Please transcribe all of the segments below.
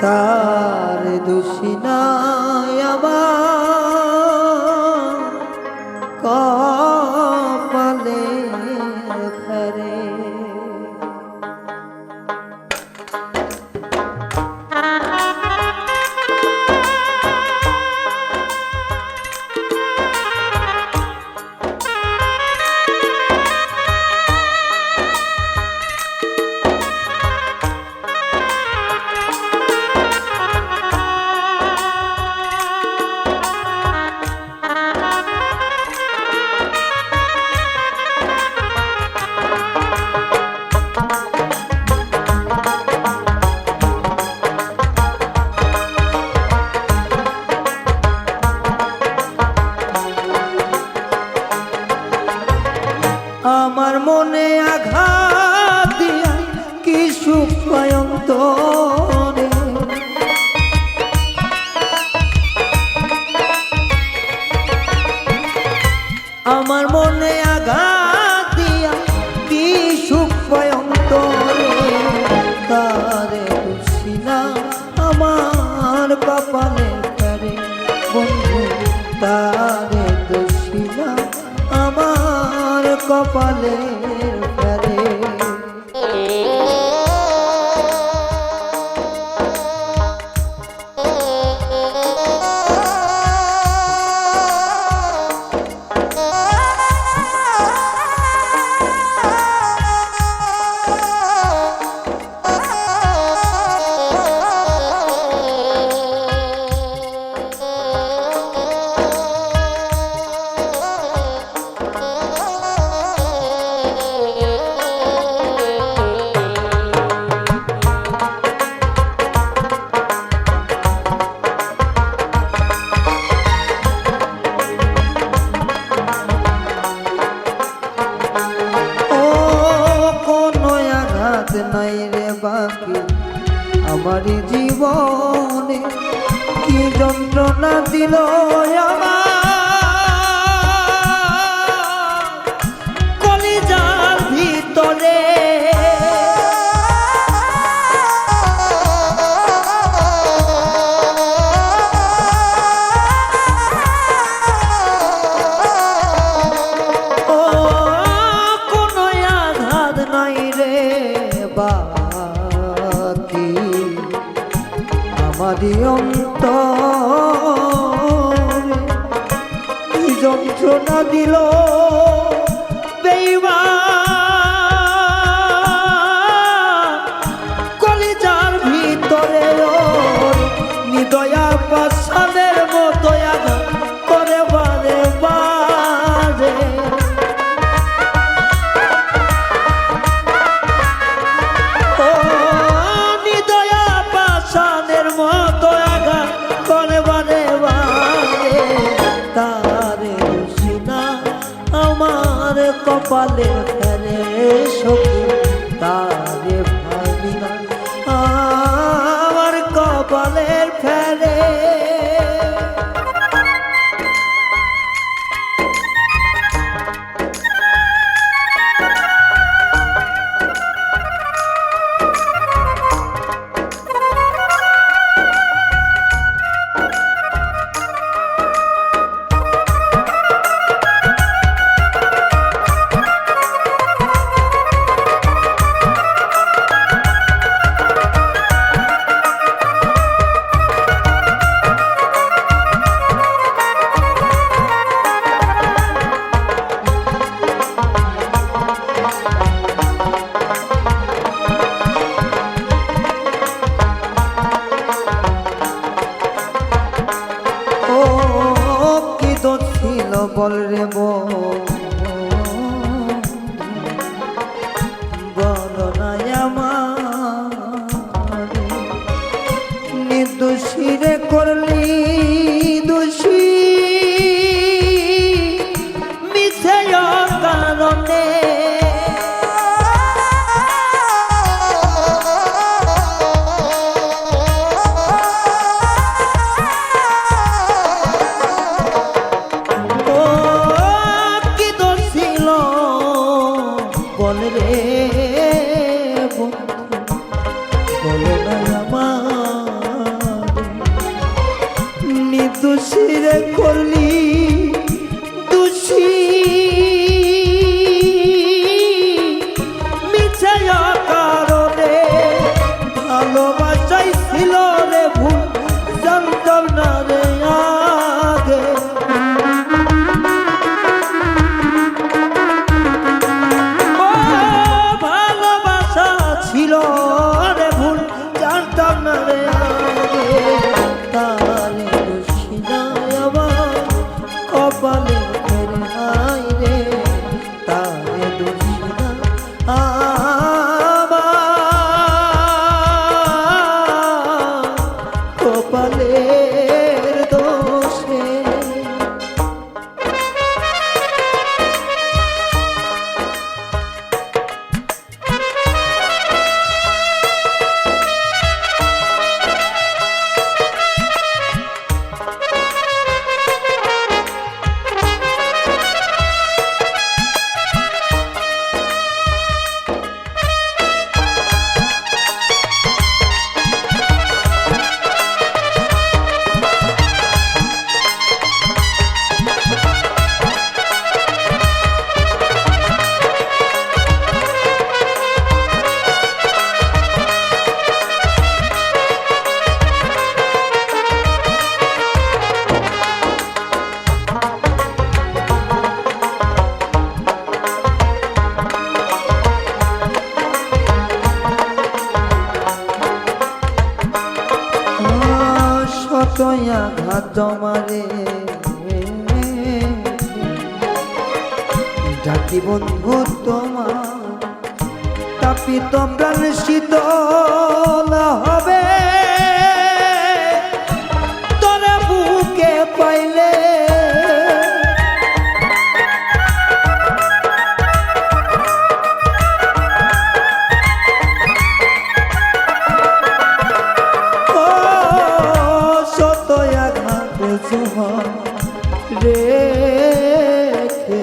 তার দোষী না। কপালে আমার জীবনে কি যন্ত্রণা দিল আমার আমারই যন্ত্রণা দিল দেবা গোয়ালের খেলে সখী তার দোষীরে করলি দোষী। হৃদয় আঘাত মারে ডাকি বন্ধু তোমার তাপি তোমরা শীতল হবে। রেখে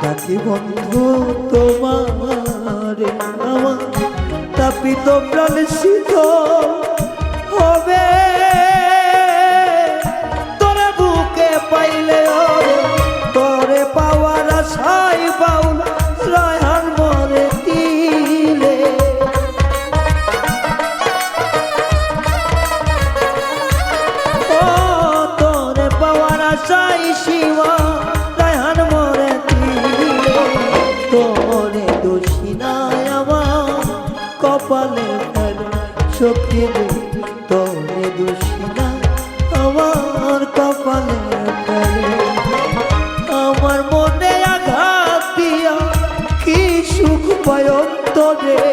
ডাকি বন্ধু তোমার আমার তাপিত প্রাণ শীতল কপালে তার আমার কপালে আমার মনে আঘাত দিয়া কি সুখ পায় তোরে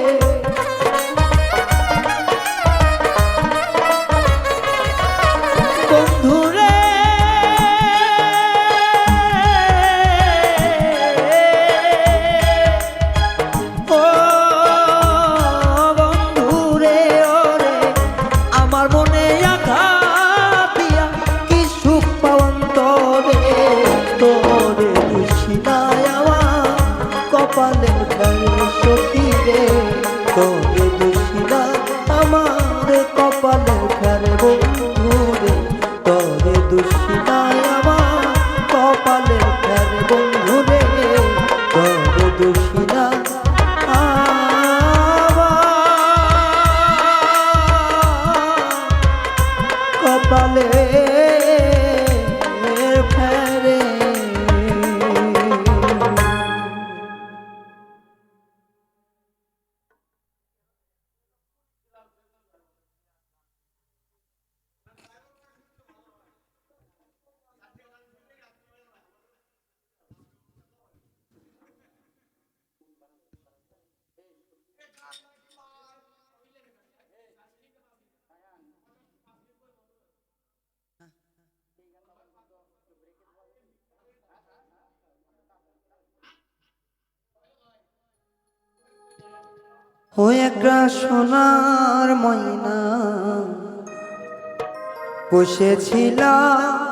দক্ষিণায় কপালে সখী তোর ও একটা সোনার ময়না। বসেছিলাম